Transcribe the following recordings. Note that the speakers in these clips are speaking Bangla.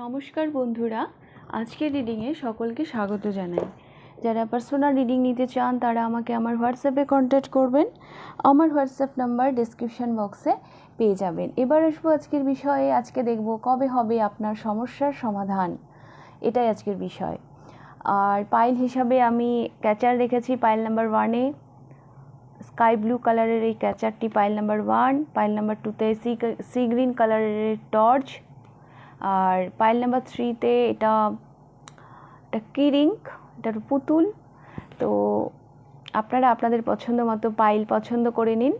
নমস্কার বন্ধুরা, আজকের রিডিংয়ে সকলকে স্বাগত জানাই। যারা পার্সোনাল রিডিং নিতে চান, তারা আমাকে আমার হোয়াটসঅ্যাপে কন্ট্যাক্ট করবেন। আমার হোয়াটসঅ্যাপ নাম্বার ডিসক্রিপশান বক্সে পেয়ে যাবেন। এবার আসব আজকের বিষয়ে। আজকে দেখব কবে হবে আপনার সমস্যার সমাধান। এটাই আজকের বিষয়। আর পাইল হিসাবে আমি ক্যাচার রেখেছি পাইল নাম্বার ওয়ানে স্কাই ব্লু কালারের এই ক্যাচারটি pile number one pile number টুতে সি সি গ্রিন কালারের টর্চ আর পাইল নাম্বার থ্রিতে এটা এটা কিরিঙ্ক এটার পুতুল। তো আপনারা আপনাদের পছন্দ মতো পাইল পছন্দ করে নিন।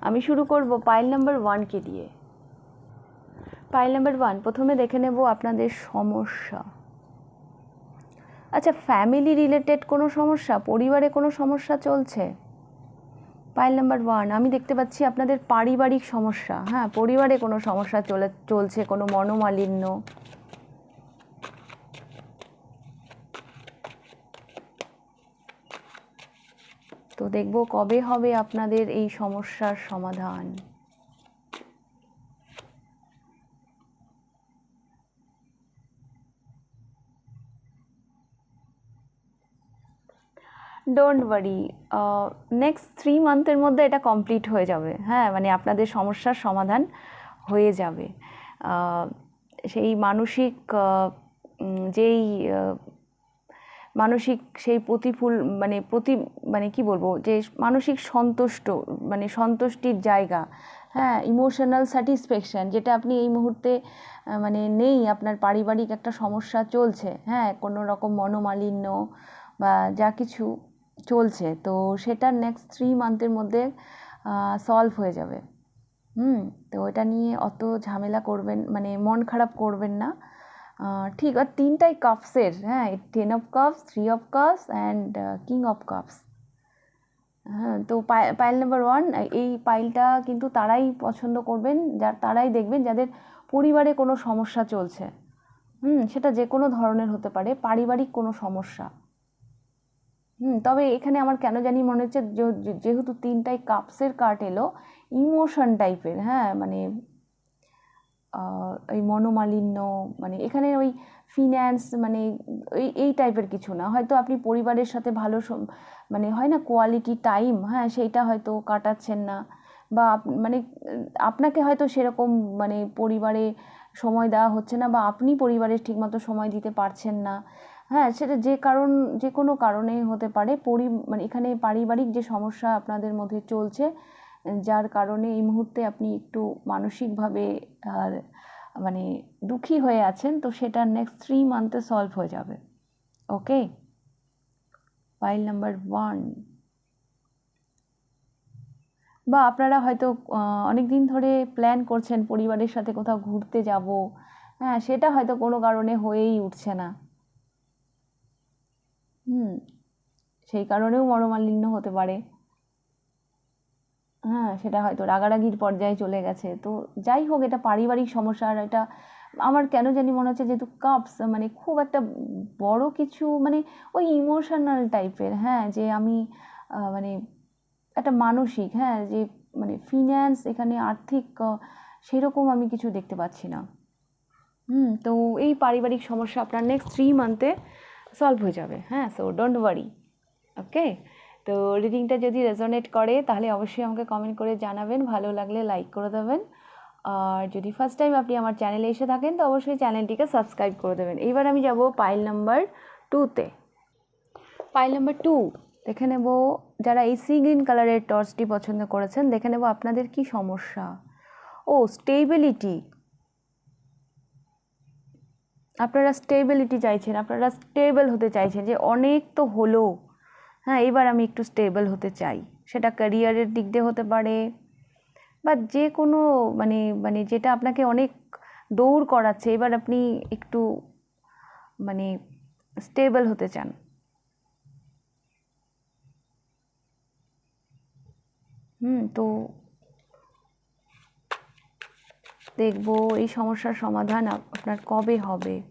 আমি শুরু করব পাইল নাম্বার ওয়ানকে দিয়ে। পাইল নাম্বার ওয়ান প্রথমে দেখে নেব আপনাদের সমস্যা। আচ্ছা ফ্যামিলি রিলেটেড কোনো সমস্যা? পরিবারে কোনো সমস্যা চলছে? পাইল নাম্বার ওয়ান আমি দেখতে পাচ্ছি আপনাদের পারিবারিক সমস্যা। হ্যাঁ পরিবারে কোনো সমস্যা চলে, চলছে, কোনো মনোমালিন্য। তো দেখব কবে হবে আপনাদের এই সমস্যার সমাধান। ডোন্ট ওয়ারি নেক্সট থ্রি মান্থের মধ্যে এটা কমপ্লিট হয়ে যাবে। হ্যাঁ মানে আপনাদের সমস্যার সমাধান হয়ে যাবে। সেই মানসিক যেই মানসিক সেই প্রতিফুল মানে প্রতি মানে কি বলব, যে মানসিক সন্তুষ্ট মানে সন্তুষ্টির জায়গা। হ্যাঁ ইমোশনাল স্যাটিসফ্যাকশান যেটা আপনি এই মুহূর্তে মানে নেই, আপনার পারিবারিক একটা সমস্যা চলছে। হ্যাঁ কোনো রকম মনোমালিন্য বা যা কিছু। চলছে, তো সেটা নেক্সট থ্রি মান্থের মধ্যে সলভ হয়ে যাবে। হুম, তো এটা নিয়ে অত ঝামেলা করবেন মানে মন খারাপ করবেন না। ঠিক, আর তিনটাই কাপসের হ্যাঁ ten of cups three of cups and king of cups হ্যাঁ তো পাইল নাম্বার ওয়ান এই পাইলটা কিন্তু তারাই পছন্দ করবেন, যার, তারাই দেখবেন যাদের পরিবারে কোনো সমস্যা চলছে। হুম, সেটা যে কোনো ধরনের হতে পারে, পারিবারিক কোনো সমস্যা। হুম, তবে এখানে আমার কেন জানি মনে হচ্ছে যেহেতু তিনটাই কাপসের কার্ড এলো ইমোশন টাইপের হ্যাঁ মানে এই মনোমালিন্য মানে এখানে ওই ফিন্যান্স মানে এই এই টাইপের কিছু না। হয়তো আপনি পরিবারের সাথে ভালো মানে হয় না কোয়ালিটি টাইম হ্যাঁ সেইটা হয়তো কাটাচ্ছেন না। বা মানে আপনাকে হয়তো সেরকম মানে পরিবারে সময় দেওয়া হচ্ছে না বা আপনি পরিবারের ঠিকমতো সময় দিতে পারছেন না। হ্যাঁ সেটা যে কারণ, যে কোনো কারণে হতে পারে। পরি মানে এখানে পারিবারিক যে সমস্যা আপনাদের মধ্যে চলছে, যার কারণে এই মুহূর্তে আপনি একটু মানসিকভাবে আর মানে দুঃখী হয়ে আছেন, তো সেটা নেক্সট থ্রি মান্থে সলভ হয়ে যাবে। ওকে পাইল নাম্বার ওয়ান বা আপনারা হয়তো অনেক দিন ধরে প্ল্যান করছেন পরিবারের সাথে কোথাও ঘুরতে যাব। হ্যাঁ সেটা হয়তো কোনো কারণে হয়েই উঠছে না। হুম, সেই কারণেও মনোমালিন্য হতে পারে। হ্যাঁ সেটা হয়তো রাগারাগির পর্যায়ে চলে গেছে। তো যাই হোক, এটা পারিবারিক সমস্যা আর এটা আমার কেন জানি মনে হচ্ছে যেহেতু কাপস মানে খুব একটা বড় কিছু মানে ওই ইমোশনাল টাইপের হ্যাঁ যে আমি মানে একটা মানসিক হ্যাঁ যে মানে ফিন্যান্স এখানে আর্থিক সেরকম আমি কিছু দেখতে পাচ্ছি না। হুম, তো এই পারিবারিক সমস্যা আপনার নেক্সট থ্রি মান্থে সলভ হয়ে যাবে হ্যাঁ? সো ডোন্ট ওয়ারি ওকে তো রিডিংটা যদি রেজোনেট করে, তাহলে অবশ্যই আমাকে কমেন্ট করে জানাবেন, ভালো লাগলে লাইক করে দেবেন। আর যদি ফার্স্ট টাইম আপনি আমার চ্যানেলে এসে থাকেন, তো অবশ্যই চ্যানেলটিকে সাবস্ক্রাইব করে দেবেন। এইবার আমি যাব পাইল নাম্বার টুতে পাইল নাম্বার টু দেখে নেব, যারা এই সি গ্রিন কালারের টর্চটি পছন্দ করেছেন, দেখে নেব আপনাদের কি সমস্যা? ও স্টেবিলিটি আপনারা স্টেবিলিটি চাইছেন, আপনারা স্টেবল হতে চাইছেন যে অনেক তো হলো। হ্যাঁ এবার আমি একটু স্টেবল হতে চাই। সেটা ক্যারিয়ারের দিক দিয়ে হতে পারে বা যে কোনো মানে মানে যেটা আপনাকে অনেক দৌড় করাচ্ছে, এবার আপনি একটু মানে স্টেবল হতে চান। হুম, তো দেখব এই সমস্যার সমাধান আপ- আপনার কবে হবে?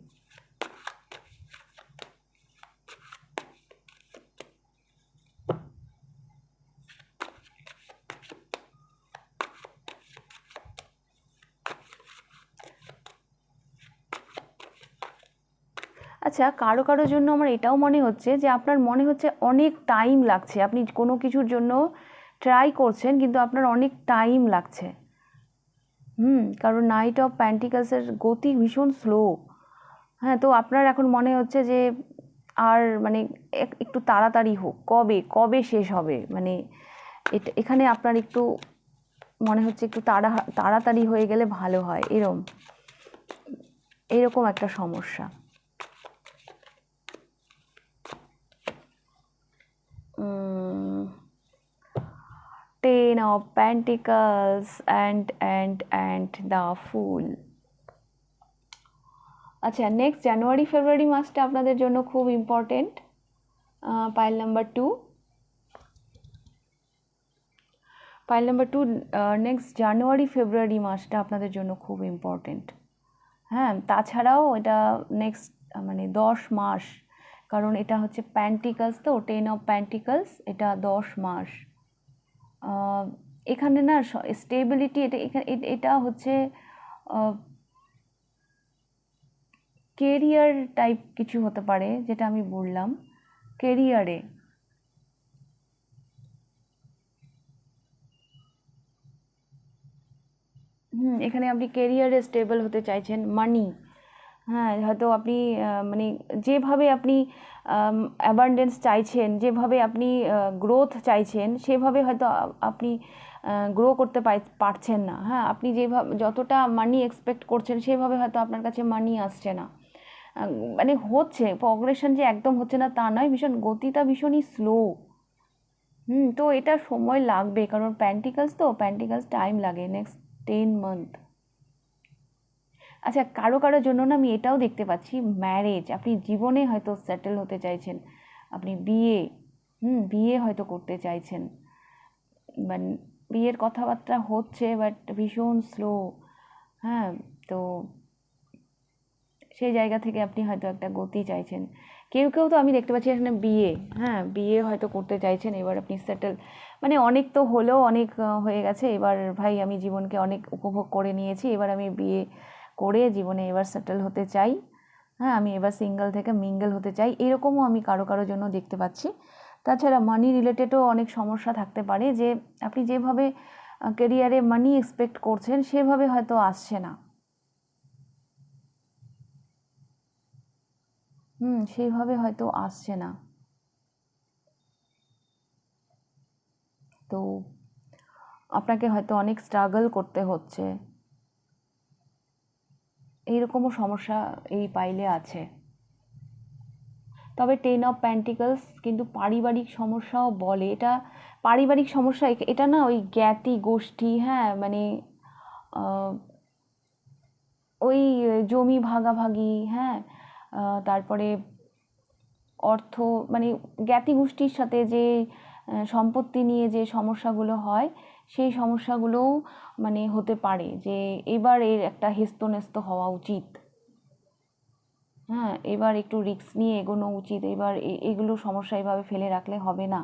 আচ্ছা কারও কারও জন্য আমার এটাও মনে হচ্ছে যে আপনার মনে হচ্ছে অনেক টাইম লাগছে। আপনি কোনো কিছুর জন্য ট্রাই করছেন, কিন্তু আপনার অনেক টাইম লাগছে। হুম, কারণ নাইট অফ প্যান্টিকাসের গতি ভীষণ স্লো হ্যাঁ তো আপনার এখন মনে হচ্ছে যে আর মানে এক- একটু তাড়াতাড়ি হোক। কবে কবে শেষ হবে? মানে এটা, এখানে আপনার একটু মনে হচ্ছে একটু তাড়া, তাড়াতাড়ি হয়ে গেলে ভালো হয়। এরম, এরকম একটা সমস্যা। Of particles and and and the full আচ্ছা নেক্সট জানুয়ারি ফেব্রুয়ারি মাসটা আপনাদের জন্য খুব important pile number two pile number two next January February মাসটা আপনাদের জন্য খুব ইম্পর্টেন্ট হ্যাঁ তাছাড়াও এটা নেক্সট মানে দশ মাস, কারণ এটা হচ্ছে প্যান্টিকালস তো টেন অফ প্যান্টিকালস এটা দশ মাস। এখানে না স্টেবিলিটি এটা এটা হচ্ছে কেরিয়ার টাইপ কিছু হতে পারে, যেটা আমি বললাম। কেরিয়ারে হুম, এখানে আপনি কেরিয়ারে স্টেবল হতে চাইছেন মানি হ্যাঁ হয়তো আপনি মানে যেভাবে আপনি অ্যাবান্ডেন্স চাইছেন, যেভাবে আপনি গ্রোথ চাইছেন, সেভাবে হয়তো আপনি গ্রো করতে পারছেন না। হ্যাঁ আপনি যেভাবে, যতটা মানি এক্সপেক্ট করছেন, সেভাবে হয়তো আপনার কাছে মানি আসছে না। মানে হচ্ছে প্রগ্রেশন যে একদম হচ্ছে না তা নয়, ভীষণ গতিটা ভীষণই স্লো হুম, তো এটা সময় লাগবে, কারণ প্যান্টিকালস তো প্যান্টিকালস টাইম লাগে নেক্সট টেন মান্থ আচ্ছা কারও কারোর জন্য না আমি এটাও দেখতে পাচ্ছি ম্যারেজ আপনি জীবনে হয়তো সেটেল হতে চাইছেন, আপনি বিয়ে, হুম, বিয়ে হয়তো করতে চাইছেন। মানে বিয়ের কথাবার্তা হচ্ছে বাট ভীষণ স্লো হ্যাঁ তো সেই জায়গা থেকে আপনি হয়তো একটা গতি চাইছেন। কেউ কেউ তো আমি দেখতে পাচ্ছি এখানে বিয়ে হ্যাঁ বিয়ে হয়তো করতে চাইছেন, এবার আপনি সেটেল মানে অনেক তো হলেও অনেক হয়ে গেছে, এবার ভাই আমি জীবনকে অনেক উপভোগ করে নিয়েছি, এবার আমি বিয়ে করে জীবনে এবার সেটেল হতে চাই। হ্যাঁ আমি এবার সিঙ্গেল থেকে মিঙ্গেল হতে চাই। এরকমও আমি কারও কারও জন্য দেখতে পাচ্ছি। তাছাড়া মানি রিলেটেডও অনেক সমস্যা থাকতে পারে যে, আপনি যেভাবে কেরিয়ারে মানি এক্সপেক্ট করছেন, সেভাবে হয়তো আসছে না। হুম সেইভাবে হয়তো আসছে না। তো, আপনাকে হয়তো অনেক স্ট্রাগল করতে হচ্ছে। এইরকমও সমস্যা এই পাইলে আছে। তবে টেন অফ প্যান্টিকলস কিন্তু পারিবারিক সমস্যাও বলে। এটা পারিবারিক সমস্যা এটা না ওই জ্ঞাতি গোষ্ঠী হ্যাঁ মানে ওই জমি ভাগাভাগি হ্যাঁ তারপরে অর্থ মানে জ্ঞাতি গোষ্ঠীর সাথে যে সম্পত্তি নিয়ে যে সমস্যাগুলো হয় সেই সমস্যাগুলোও মানে হতে পারে যে এবার এর একটা হেস্তনেস্ত হওয়া উচিত। হ্যাঁ এবার একটু রিস্ক নিয়ে এগোনো উচিত, এবার এগুলো সমস্যা এভাবে ফেলে রাখলে হবে না।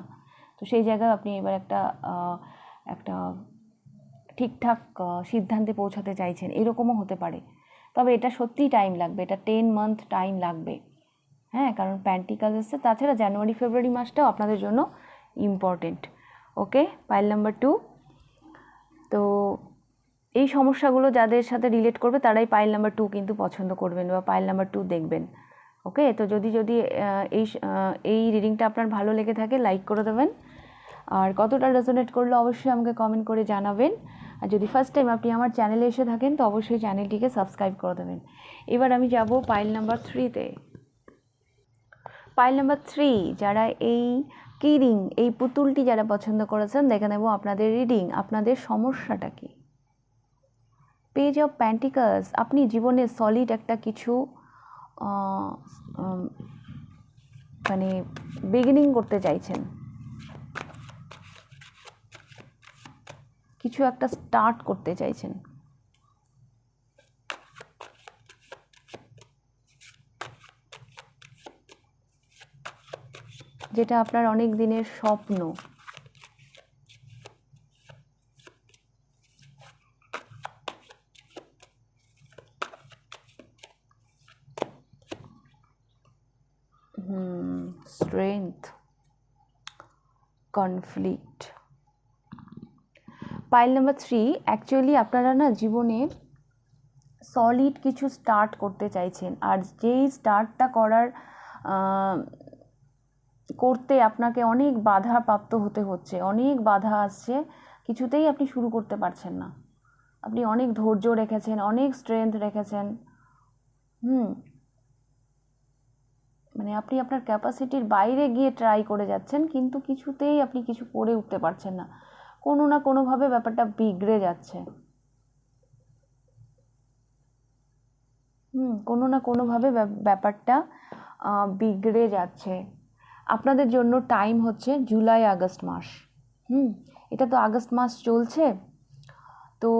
তো সেই জায়গায় আপনি এবার একটা একটা ঠিকঠাক সিদ্ধান্তে পৌঁছাতে চাইছেন, এরকমও হতে পারে। তবে এটা সত্যিই টাইম লাগবে, এটা টেন মান্থ টাইম লাগবে। হ্যাঁ কারণ প্যান্টিকাল এসছে, তাছাড়া জানুয়ারি ফেব্রুয়ারি মাসটাও আপনাদের জন্য important okay pile number two তো এই সমস্যাগুলো যাদের সাথে রিলেট করবে তারাই পাইল নাম্বার টু কিন্তু পছন্দ করবেন বা পাইল নাম্বার টু দেখবেন ওকে তো যদি যদি এই এই রিডিংটা আপনার ভালো লেগে থাকে লাইক করে দেবেন। আর কতটা রেজোনেট করলে অবশ্যই আমাকে কমেন্ট করে জানাবেন। আর যদি ফার্স্ট টাইম আপনি আমার চ্যানেলে এসে থাকেন, তো অবশ্যই চ্যানেলটিকে সাবস্ক্রাইব করে দেবেন। এবার আমি যাব পাইল নাম্বার থ্রিতে পাইল নাম্বার থ্রি যারা এই কিরিং, এই পুতুলটি যারা পছন্দ করেছেন, দেখে নেব আপনাদের রিডিং। আপনাদের সমস্যাটা কি? পেজ অফ প্যান্টিকাস আপনি জীবনে সলিড একটা কিছু মানে বিগিনিং করতে চাইছেন। কিছু একটা স্টার্ট করতে চাইছেন। যেটা আপনার অনেক দিনের স্বপ্ন। Strength conflict pile number three actually আপনারা না জীবনে সলিড কিছু স্টার্ট করতে চাইছেন। আর যেই স্টার্টটা করার করতে আপনাকে অনেক বাধা প্রাপ্ত হতে হচ্ছে, অনেক বাধা আসছে, কিছুতেই আপনি শুরু করতে পারছেন না। আপনি অনেক ধৈর্য রেখেছেন, অনেক স্ট্রেংথ রেখেছেন। হুম। মানে আপনি আপনার ক্যাপাসিটির বাইরে গিয়ে ট্রাই করে যাচ্ছেন, কিন্তু কিছুতেই আপনি কিছু করে উঠতে পারছেন না। কোনো না কোনোভাবে ব্যাপারটা বিগড়ে যাচ্ছে। হুম, কোনো না কোনোভাবে ব্যাপ- ব্যাপারটা বিগড়ে যাচ্ছে। আপনাদের জন্য টাইম হচ্ছে জুলাই, আগস্ট মাস। হুম, এটা তো আগস্ট মাস চলছে। তো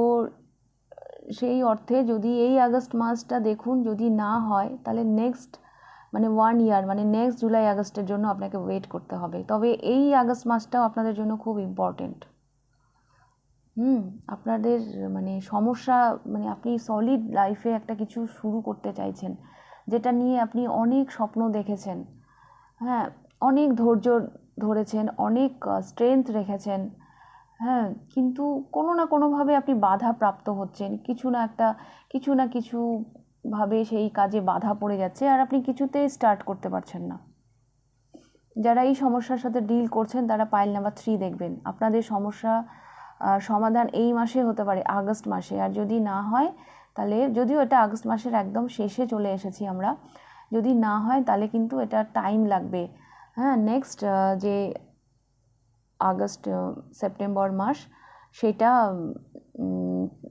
সেই অর্থে যদি এই আগস্ট মাসটা দেখুন যদি না হয়, তাহলে নেক্সট মানে ওয়ান ইয়ার মানে নেক্সট জুলাই, আগস্টের জন্য আপনাকে ওয়েট করতে হবে। তবে এই আগস্ট মাসটাও আপনাদের জন্য খুব ইম্পর্টেন্ট হুম, আপনাদের মানে সমস্যা মানে আপনি সলিড লাইফে একটা কিছু শুরু করতে চাইছেন, যেটা নিয়ে আপনি অনেক স্বপ্ন দেখেছেন। হ্যাঁ অনেক ধৈর্য ধরেছেন, অনেক স্ট্রেংথ রেখেছেন। হ্যাঁ কিন্তু কোনো না কোনোভাবে আপনি বাধা প্রাপ্ত হচ্ছেন। কিছু না একটা, কিছু না কিছু ভাবে সেই কাজে বাধা পড়ে যাচ্ছে আর আপনি কিছুতেই স্টার্ট করতে পারছেন না। যারা এই সমস্যার সাথে ডিল করছেন, তারা পাইল নাম্বার থ্রি দেখবেন। আপনাদের সমস্যা সমাধান এই মাসে হতে পারে, আগস্ট মাসে। আর যদি না হয়, তাহলে যদিও এটা আগস্ট মাসের একদম শেষে চলে এসেছি আমরা, যদি না হয়, তাহলে কিন্তু এটা টাইম লাগবে। হ্যাঁ নেক্সট যে আগস্ট সেপ্টেম্বর মাস, সেটা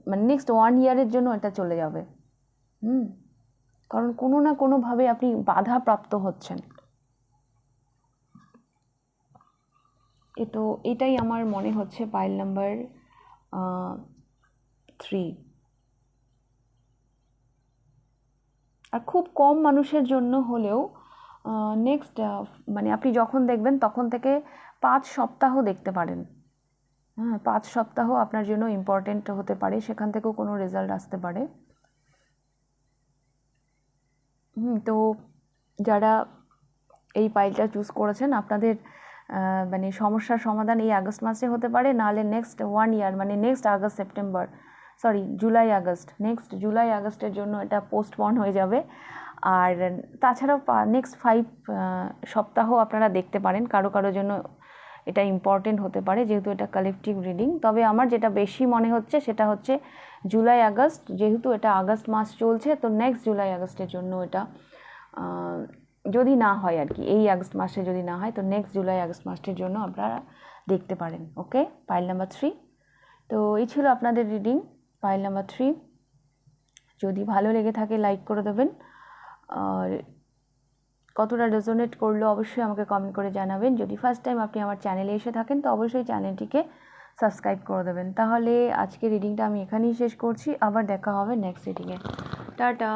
মানে নেক্সট ওয়ান ইয়ারের জন্য এটা চলে যাবে। হুম? কারণ কোনো না কোনোভাবে আপনি বাধা প্রাপ্ত হচ্ছেন। এ তো এটাই আমার মনে হচ্ছে পাইল নাম্বার থ্রি আর খুব কম মানুষের জন্য হলেও নেক্সট মানে আপনি যখন দেখবেন তখন থেকে পাঁচ সপ্তাহ দেখতে পারেন। হ্যাঁ পাঁচ সপ্তাহ আপনার জন্য ইম্পর্টেন্ট হতে পারে, সেখান থেকেও কোনো রেজাল্ট আসতে পারে। হুম, তো যারা এই পাইলটা চুজ করেছেন, আপনাদের মানে সমস্যার সমাধান এই আগস্ট মাসে হতে পারে, নাহলে নেক্সট ওয়ান ইয়ার মানে next August September sorry July August next July আগস্টের জন্য এটা পোস্টপন হয়ে যাবে। আর তাছাড়াও নেক্সট ফাইভ সপ্তাহ আপনারা দেখতে পারেন। কারও কারও জন্য এটা ইম্পর্টেন্ট হতে পারে, যেহেতু এটা কালেকটিভ রিডিং তবে আমার যেটা বেশি মনে হচ্ছে, সেটা হচ্ছে জুলাই আগস্ট যেহেতু এটা আগস্ট মাস চলছে, তো নেক্সট জুলাই আগস্টের জন্য এটা যদি না হয় আর কি, এই আগস্ট মাসে যদি না হয়, তো নেক্সট জুলাই আগস্ট মাসের জন্য আপনারা দেখতে পারেন ওকে পাইল নাম্বার থ্রি তো এই ছিল আপনাদের রিডিং পাইল নাম্বার থ্রি যদি ভালো লেগে থাকে লাইক করে দেবেন। কতটা রেজোনেট করল অবশ্যই আমাকে কমেন্ট করে জানাবেন। যদি ফার্স্ট টাইম আপনি আমার চ্যানেলে এসে থাকেন, তো অবশ্যই চ্যানেলটিকে সাবস্ক্রাইব করে দেবেন। তাহলে আজকে রিডিংটা আমি এখানেই শেষ করছি। আবার দেখা হবে নেক্সট রিডিংয়ে টাটা!